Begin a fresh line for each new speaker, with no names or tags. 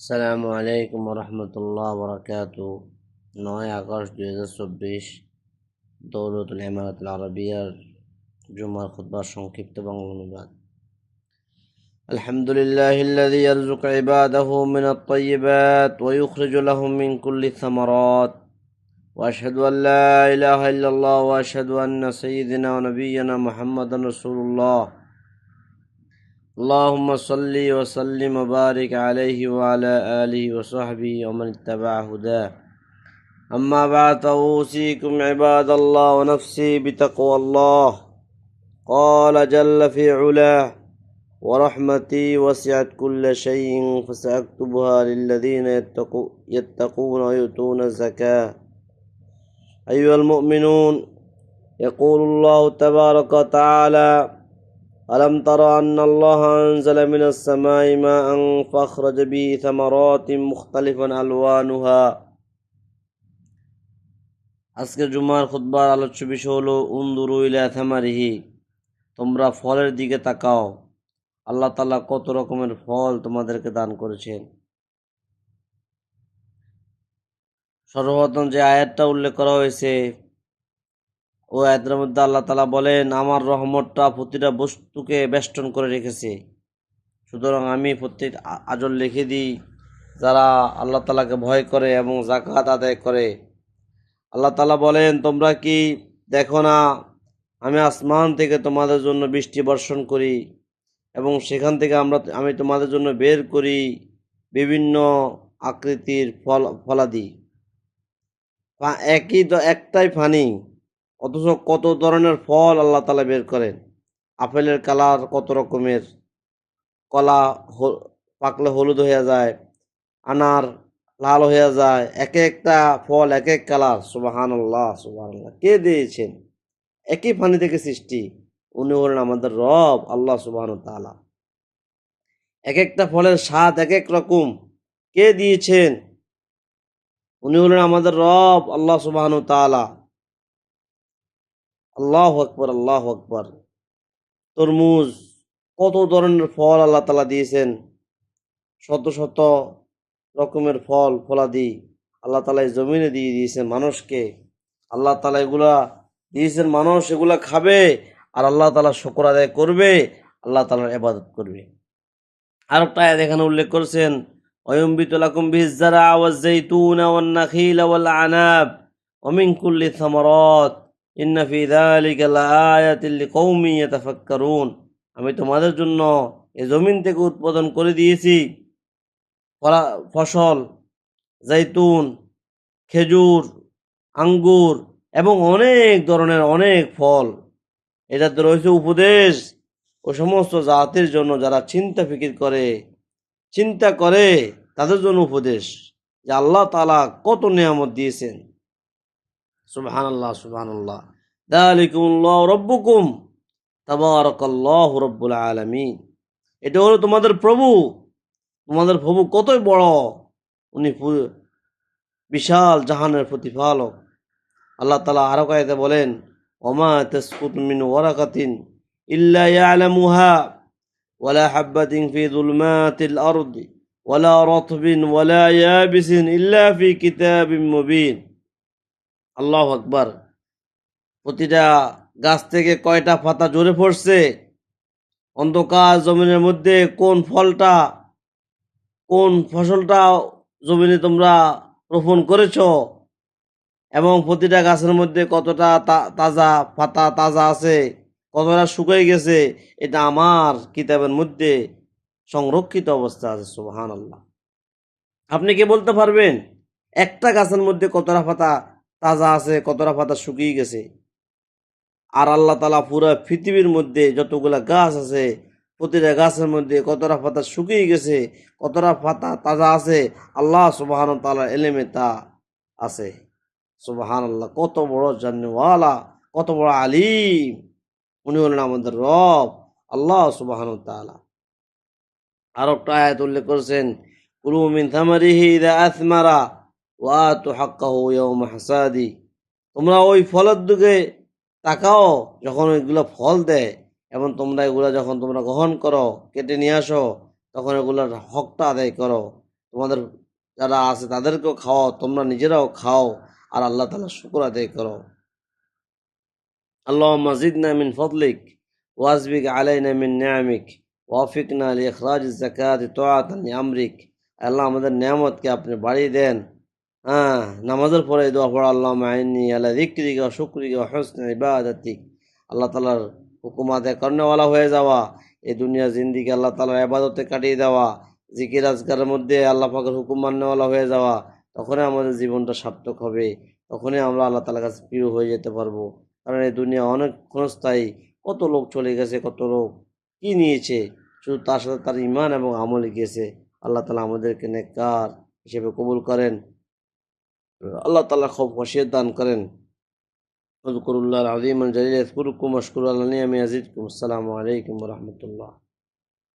আসসালামু আলাইকুম রহমতুল্লাহ বরকাত নয় আগস্ট দুই হাজার চব্বিশ দৌলতুল হেমায়তুল আরবিয়ার জুমার খুতবার সংক্ষিপ্ত বাংলা অনুবাদ الحمد لله الذي يرزق عباده من الطيبات ويخرج لهم من كل الثمرات وأشهد أن لا إله إلا الله وأشهد أن سيدنا ونبينا محمد رسول الله اللهم صل وسلم وبارك عليه وعلى آله وصحبه ومن اتبع هداه. أما بعد أوصيكم عباد الله ونفسي بتقوى الله. قال جل في علاه ورحمتي وسعت كل شيء فسأكتبها للذين يتقو- يتقون ويؤتون الزكاة. أيها المؤمنون يقول الله تبارك وتعالى ألم تر أن الله أنزل من السماء ماء فأخرج به ثمرات مختلفا ألوانها আজকে জুমার খুতবার আলোচ্য বিষয় হলো উন্দুরু ইলা থামারিহি তোমরা ফলের দিকে তাকাও আল্লাহ তাআলা কত রকমের ফল তোমাদেরকে দান করেছেন সর্বপ্রথম যে আয়াতটা উল্লেখ করা হয়েছে ও আয়াতের মধ্যে আল্লাহ তালা বলেন, আমার রহমতটা প্রতিটা বস্তুকে বেষ্টন করে রেখেছে। সুতরাং আমি প্রত্যেক আজল লিখে দিই, যারা আল্লাহ তালাকে ভয় করে এবং জাকাত আদায় করে। আল্লাহ তালা বলেন, তোমরা কি দেখো না, আমি আসমান থেকে তোমাদের জন্য বৃষ্টি বর্ষণ করি এবং সেখান থেকে আমরা, আমি তোমাদের জন্য বের করি বিভিন্ন আকৃতির ফল, ফলাদি? একই একটাই ফানি। অথচ কত ধরনের ফল আল্লাহ তালা বের করেন। আপেলের কালার কত রকমের। কলা পাকলে হলুদ হয়ে যায়, আনার লাল হয়ে যায়, এক একটা ফল এক এক কালার। সুবাহান আল্লাহ সুবাহান আল্লাহ কে দিয়েছেন? একই ফানি থেকে সৃষ্টি। উনি হলেন আমাদের রব, আল্লাহ সুবাহান তাআলা। এক একটা ফলের স্বাদ এক এক রকম। কে দিয়েছেন? উনি হলেন আমাদের রব, আল্লাহ সুবাহান তাআলা। আল্লাহ আকবর আল্লাহ আকবর। তরমুজ, কত ধরনের ফল আল্লাহ তালা দিয়েছেন? শত শত রকমের ফল, ফলাদি আল্লাহ তালা জমিনে দিয়ে দিয়েছেন মানুষকে। আল্লাহ তালা এগুলা দিয়েছেন মানুষ, এগুলা খাবে আর আল্লাহ তালা শকর আদায় করবে, আল্লাহ তালার এবাদত করবে। আর একটা এখানে উল্লেখ করেছেন, অয়ম্বিত লাকুম বিজারা আনাব অমিন কুল্লি আমি তোমাদের জন্য এ জমিন থেকে উৎপাদন করে দিয়েছি। ফসল, জৈতুন, খেজুর, আঙ্গুর এবং অনেক ধরনের অনেক ফল। এটাতে রয়েছে উপদেশ। ও সমস্ত জাতির জন্য যারা চিন্তা ফিকির করে, চিন্তা করে, তাদের জন্য উপদেশ যে আল্লাহ তালা কত নিয়ামত দিয়েছেন। সুবাহান আল্লাহ সুবাহান আল্লাহ দালিকুমুল্লাহ রব্বুকুম। তাবারকাল্লাহ রব্বুল আলমিন। এটা হলো তোমাদের প্রভু। তোমাদের প্রভু কতই বড়। উনি বিশাল জাহানের প্রতিফালক আল্লাহ তালা আরও কায়দে বলেন, ওমা তেসকুত মিন ওয়ারাকাতিন ইল্লা ইয়ালামুহা ওয়ালা হাব্বাতিন ফি যুলমাতিল আরদি ওয়ালা রাতবিন ওয়ালা ইয়াবিসিন ইল্লা ফি কিতাবিম মুবিন। আল্লাহ আকবার। প্রতিটা গাছ থেকে কয়টা পাতা ঝরে পড়ছে? অন্ধকার জমিনের মধ্যে কোন ফলটা, কোন ফসলটা জমিনে তোমরা রোপণ করেছ? এবং প্রতিটা গাছের মধ্যে কতটা তাজা পাতা তাজা আছে, কতটা শুকিয়ে গেছে, এটা আমার কিতাবের মধ্যে সংরক্ষিত অবস্থা আছে সুবহান আল্লাহ আপনি কি বলতে পারবেন, একটা গাছের মধ্যে কতটা পাতা তাজা আছে, কতটা পাতা শুকিয়ে গেছে। আর আল্লাহ তালা পুরো পৃথিবীর মধ্যে যতগুলা গাছ আছে, প্রতিটা গাছের মধ্যে কতটা পাতা শুকিয়ে গেছে, কতটা পাতা তাজা আছে, আল্লাহ সুবাহান তালা এলেমে তা আছে। সুবাহান আল্লাহ কত বড় জান্নওয়ালা কত বড় আলিম। উনি হলেন আমাদের রব, আল্লাহ সুবাহান তালা আর একটা আয়াত উল্লেখ করেছেন, কুলু মিন থামারিহি ইদা আথমারা তু ইয়াউমা হাসাদি। তোমরা ওই ফলের দিকে তাকাও, যখন ওইগুলো ফল দেয়, এবং তোমরা এগুলা যখন তোমরা গ্রহণ করো, কেটে নিয়ে আসো, তখন এগুলোর হকটা আদায় করো। তোমাদের যারা আছে তাদেরকেও খাওয়াও, তোমরা নিজেরাও খাও, আর আল্লাহ তালা শুকুর আদায় করো। আল্লাহ মজিদনা নামিন ফদলিক ওয়াজবিক আলাইনা মিন নিয়ামিক ওয়াফিকনা আলী ইখরাজ জাকাত আমরিক। আল্লাহ আমাদের নিয়ামতকে আপনি বাড়িয়ে দেন। হ্যাঁ নামাজের পরে দোয়া পড়া আল্লাহ মাইনি আল্লাহ দিক্রিকা শুক্রিকা হসন ইবাদাতিক। আল্লাহ তালার হুকুমাতে কর্ণওয়ালা হয়ে যাওয়া, এই দুনিয়া জিন্দিকে আল্লাহ তালার আবাদতে কাটিয়ে দেওয়া, জিকির আজকারের মধ্যে আল্লাহ পাকের হুকুম মান্যওয়ালা হয়ে যাওয়া, তখনই আমাদের জীবনটা সার্থক হবে, তখনই আমরা আল্লাহ তালার কাছে প্রিয় হয়ে যেতে পারব। কারণ এই দুনিয়া অনেক ক্ষণস্থায়ী, কত লোক চলে গেছে, কত লোক কি নিয়েছে, শুধু তার সাথে তার ইমান এবং আমলে গিয়েছে। আল্লাহ তালা আমাদেরকে নেককার হিসেবে কবুল করেন। আল্লাহ তালা খুব হসিয়ত দান করেন اذكروا الله العظيم الجليل يذكركم واشكروا على نعمه يزدكم السلام عليكم ورحمة الله